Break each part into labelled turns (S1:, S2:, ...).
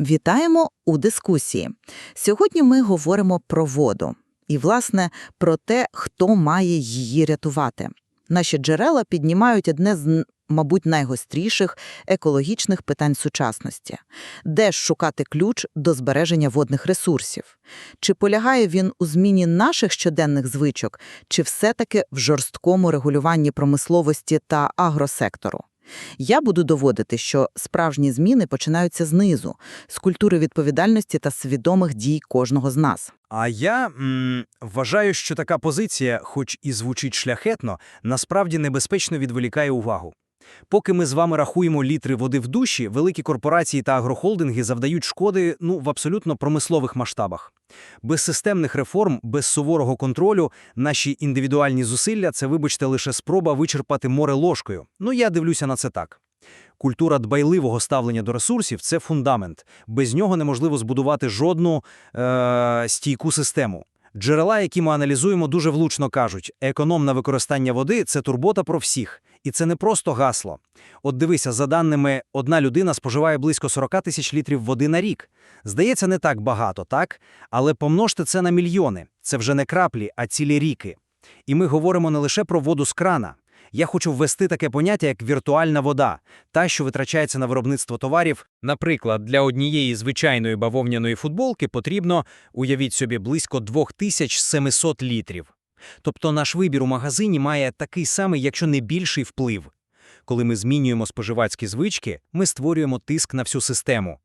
S1: Вітаємо у дискусії. Сьогодні ми говоримо про воду і, власне, про те, хто має її рятувати. Наші джерела піднімають одне з, мабуть, найгостріших екологічних питань сучасності. Де ж шукати ключ до збереження водних ресурсів? Чи полягає він у зміні наших щоденних звичок, чи все-таки в жорсткому регулюванні промисловості та агросектору? Я буду доводити, що справжні зміни починаються знизу, з культури відповідальності та свідомих дій кожного з нас.
S2: А я м, вважаю, що така позиція, хоч і звучить шляхетно, насправді небезпечно відволікає увагу. Поки ми з вами рахуємо літри води в душі, великі корпорації та агрохолдинги завдають шкоди ну, в абсолютно промислових масштабах. Без системних реформ, без суворого контролю, наші індивідуальні зусилля – це, вибачте, лише спроба вичерпати море ложкою. Ну, я дивлюся на це так. Культура дбайливого ставлення до ресурсів – це фундамент. Без нього неможливо збудувати жодну е- стійку систему. Джерела, які ми аналізуємо, дуже влучно кажуть, економне використання води – це турбота про всіх. І це не просто гасло. От дивися, за даними, одна людина споживає близько 40 тисяч літрів води на рік. Здається, не так багато, так? Але помножте це на мільйони. Це вже не краплі, а цілі ріки. І ми говоримо не лише про воду з крана. Я хочу ввести таке поняття, як віртуальна вода, та, що витрачається на виробництво товарів. Наприклад, для однієї звичайної бавовняної футболки потрібно, уявіть собі, близько 2700 літрів. Тобто наш вибір у магазині має такий самий, якщо не більший вплив. Коли ми змінюємо споживацькі звички, ми створюємо тиск на всю систему.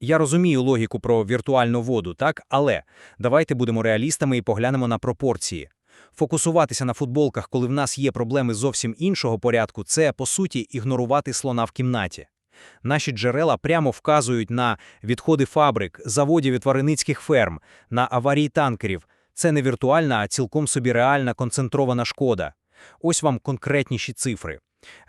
S2: Я розумію логіку про віртуальну воду, так? Але давайте будемо реалістами і поглянемо на пропорції. Фокусуватися на футболках, коли в нас є проблеми зовсім іншого порядку, це, по суті, ігнорувати слона в кімнаті. Наші джерела прямо вказують на відходи фабрик, заводів і тваринницьких ферм, на аварії танкерів. Це не віртуальна, а цілком собі реальна концентрована шкода. Ось вам конкретніші цифри.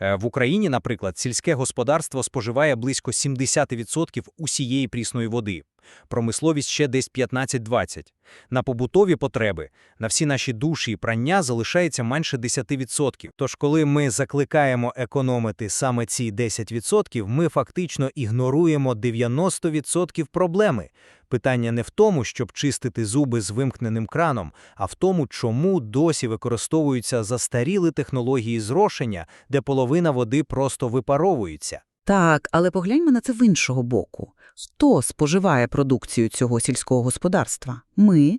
S2: Е, В Україні, наприклад, сільське господарство споживає близько 70% усієї прісної води. Промисловість ще десь 15-20. На побутові потреби, на всі наші душі і прання залишається менше 10%. Тож, коли ми закликаємо економити саме ці 10%, ми фактично ігноруємо 90% проблеми. Питання не в тому, щоб чистити зуби з вимкненим краном, а в тому, чому досі використовуються застаріли технології зрошення, де половина води просто випаровується.
S1: Так, але погляньмо на це в іншого боку. Хто споживає продукцію цього сільського господарства? Ми.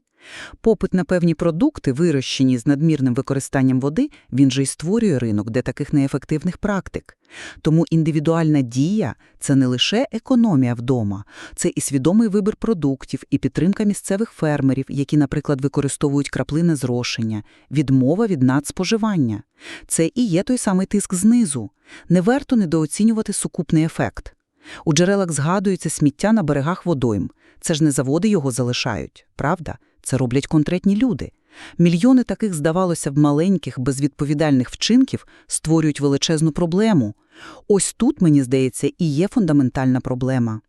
S1: Попит на певні продукти, вирощені з надмірним використанням води, він же й створює ринок для таких неефективних практик. Тому індивідуальна дія – це не лише економія вдома, це і свідомий вибір продуктів, і підтримка місцевих фермерів, які, наприклад, використовують краплине зрошення, відмова від надспоживання. Це і є той самий тиск знизу. Не варто недооцінювати сукупний ефект. У джерелах згадується сміття на берегах водойм. Це ж не заводи його залишають, правда? Це роблять конкретні люди. Мільйони таких, здавалося б, маленьких, безвідповідальних вчинків створюють величезну проблему. Ось тут, мені здається, і є фундаментальна проблема.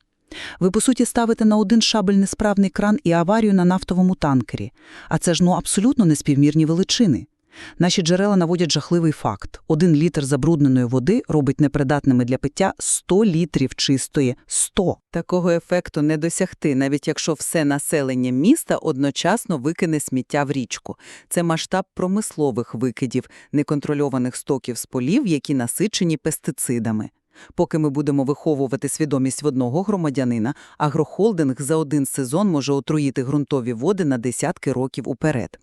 S1: Ви, по суті, ставите на один шабель несправний кран і аварію на нафтовому танкері. А це ж ну абсолютно неспівмірні величини. Наші джерела наводять жахливий факт. Один літр забрудненої води робить непридатними для пиття 100 літрів чистої. 100. Такого ефекту не досягти, навіть якщо все населення міста одночасно викине сміття в річку. Це масштаб промислових викидів, неконтрольованих стоків з полів, які насичені пестицидами. Поки ми будемо виховувати свідомість в одного громадянина, агрохолдинг за один сезон може отруїти ґрунтові води на десятки років уперед.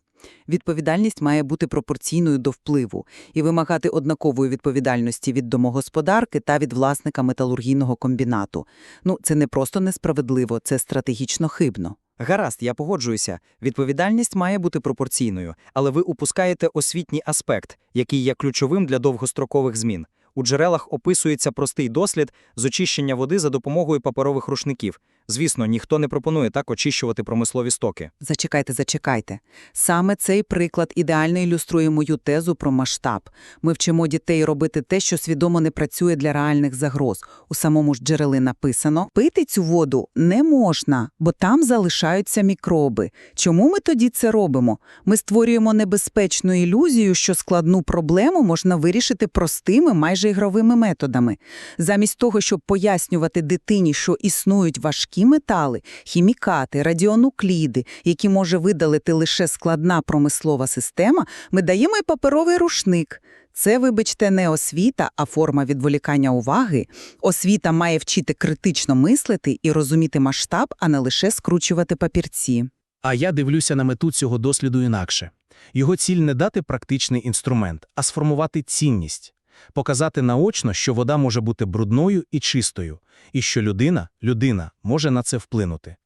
S1: Відповідальність має бути пропорційною до впливу і вимагати однакової відповідальності від домогосподарки та від власника металургійного комбінату. Ну, це не просто несправедливо, це стратегічно хибно.
S3: Гаразд, я погоджуюся. Відповідальність має бути пропорційною, але ви упускаєте освітній аспект, який є ключовим для довгострокових змін. У джерелах описується простий дослід з очищення води за допомогою паперових рушників. Звісно, ніхто не пропонує так очищувати промислові стоки.
S1: Зачекайте, зачекайте. Саме цей приклад ідеально ілюструє мою тезу про масштаб. Ми вчимо дітей робити те, що свідомо не працює для реальних загроз. У самому ж джерели написано, пити цю воду не можна, бо там залишаються мікроби. Чому ми тоді це робимо? Ми створюємо небезпечну ілюзію, що складну проблему можна вирішити простими, майже ігровими методами. Замість того, щоб пояснювати дитині, що існують важкі
S4: важкі метали, хімікати, радіонукліди, які може видалити лише складна промислова система, ми даємо й паперовий рушник. Це, вибачте, не освіта, а форма відволікання уваги. Освіта має вчити критично мислити і розуміти масштаб, а не лише скручувати папірці.
S5: А я дивлюся на мету цього досліду інакше. Його ціль не дати практичний інструмент, а сформувати цінність. Показати наочно, що вода може бути брудною і чистою, і що людина, людина, може на це вплинути.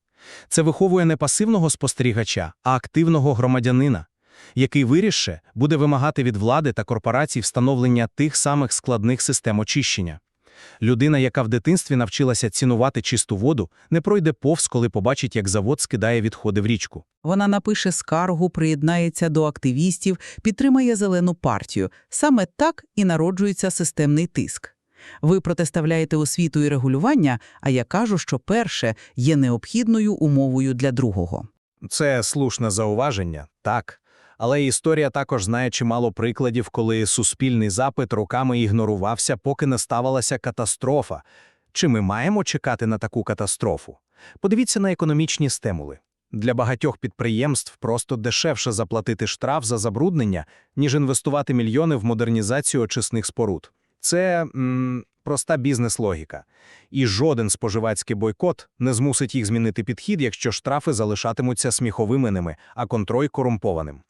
S5: Це виховує не пасивного спостерігача, а активного громадянина, який вирішше буде вимагати від влади та корпорацій встановлення тих самих складних систем очищення. Людина, яка в дитинстві навчилася цінувати чисту воду, не пройде повз, коли побачить, як завод скидає відходи в річку.
S4: Вона напише скаргу, приєднається до активістів, підтримає зелену партію. Саме так і народжується системний тиск. Ви протиставляєте освіту і регулювання, а я кажу, що перше є необхідною умовою для другого.
S6: Це слушне зауваження, так. Але історія також знає чимало прикладів, коли суспільний запит роками ігнорувався, поки не ставалася катастрофа. Чи ми маємо чекати на таку катастрофу? Подивіться на економічні стимули. Для багатьох підприємств просто дешевше заплатити штраф за забруднення, ніж інвестувати мільйони в модернізацію очисних споруд. Це м, проста бізнес-логіка. І жоден споживацький бойкот не змусить їх змінити підхід, якщо штрафи залишатимуться сміховиминими, а контроль корумпованим.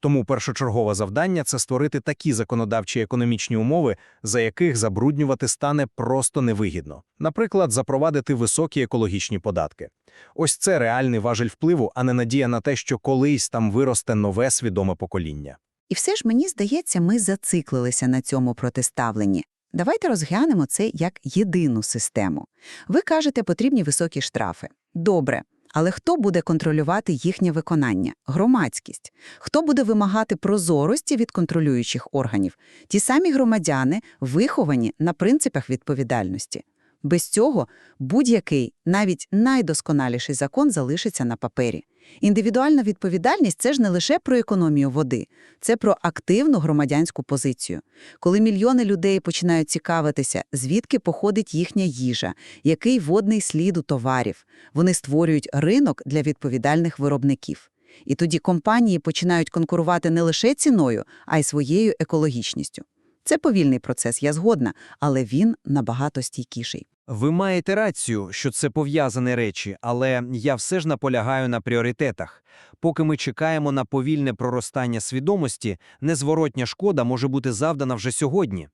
S6: Тому першочергове завдання – це створити такі законодавчі економічні умови, за яких забруднювати стане просто невигідно. Наприклад, запровадити високі екологічні податки. Ось це реальний важель впливу, а не надія на те, що колись там виросте нове свідоме покоління.
S1: І все ж мені здається, ми зациклилися на цьому протиставленні. Давайте розглянемо це як єдину систему. Ви кажете, потрібні високі штрафи. Добре. Але хто буде контролювати їхнє виконання? Громадськість. Хто буде вимагати прозорості від контролюючих органів? Ті самі громадяни, виховані на принципах відповідальності. Без цього будь-який, навіть найдосконаліший закон залишиться на папері. Індивідуальна відповідальність – це ж не лише про економію води, це про активну громадянську позицію. Коли мільйони людей починають цікавитися, звідки походить їхня їжа, який водний слід у товарів, вони створюють ринок для відповідальних виробників. І тоді компанії починають конкурувати не лише ціною, а й своєю екологічністю. Це повільний процес, я згодна, але він набагато стійкіший.
S2: Ви маєте рацію, що це пов'язані речі, але я все ж наполягаю на пріоритетах. Поки ми чекаємо на повільне проростання свідомості, незворотня шкода може бути завдана вже сьогодні.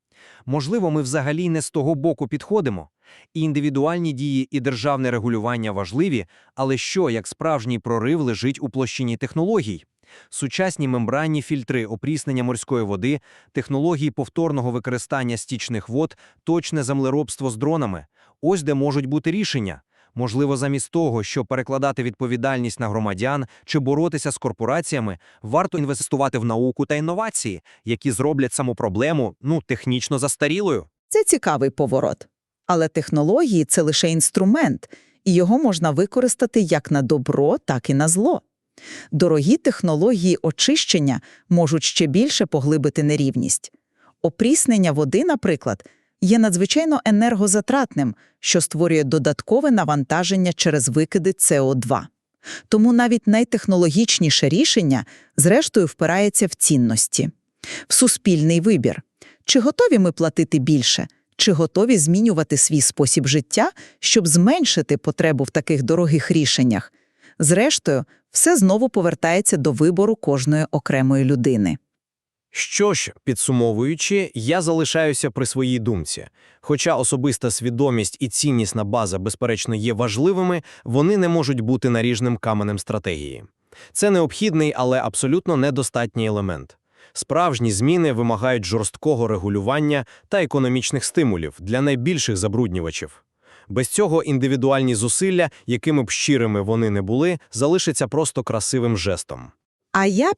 S2: Можливо, ми взагалі не з того боку підходимо. І індивідуальні дії, і державне регулювання важливі, але що, як справжній прорив лежить у площині технологій? Сучасні мембранні фільтри опріснення морської води, технології повторного використання стічних вод, точне землеробство з дронами – ось де можуть бути рішення. Можливо, замість того, щоб перекладати відповідальність на громадян чи боротися з корпораціями, варто інвестувати в науку та інновації, які зроблять саму проблему ну, технічно застарілою.
S7: Це цікавий поворот. Але технології – це лише інструмент, і його можна використати як на добро, так і на зло. Дорогі технології очищення можуть ще більше поглибити нерівність. Опріснення води, наприклад, є надзвичайно енергозатратним, що створює додаткове навантаження через викиди СО2. Тому навіть найтехнологічніше рішення, зрештою, впирається в цінності, в суспільний вибір. Чи готові ми платити більше? Чи готові змінювати свій спосіб життя, щоб зменшити потребу в таких дорогих рішеннях? Зрештою, все знову повертається до вибору кожної окремої людини.
S2: Що ж, підсумовуючи, я залишаюся при своїй думці. Хоча особиста свідомість і ціннісна база, безперечно, є важливими, вони не можуть бути наріжним каменем стратегії. Це необхідний, але абсолютно недостатній елемент. Справжні зміни вимагають жорсткого регулювання та економічних стимулів для найбільших забруднювачів. Без цього індивідуальні зусилля, якими б щирими вони не були, залишаться просто красивим жестом.
S7: А я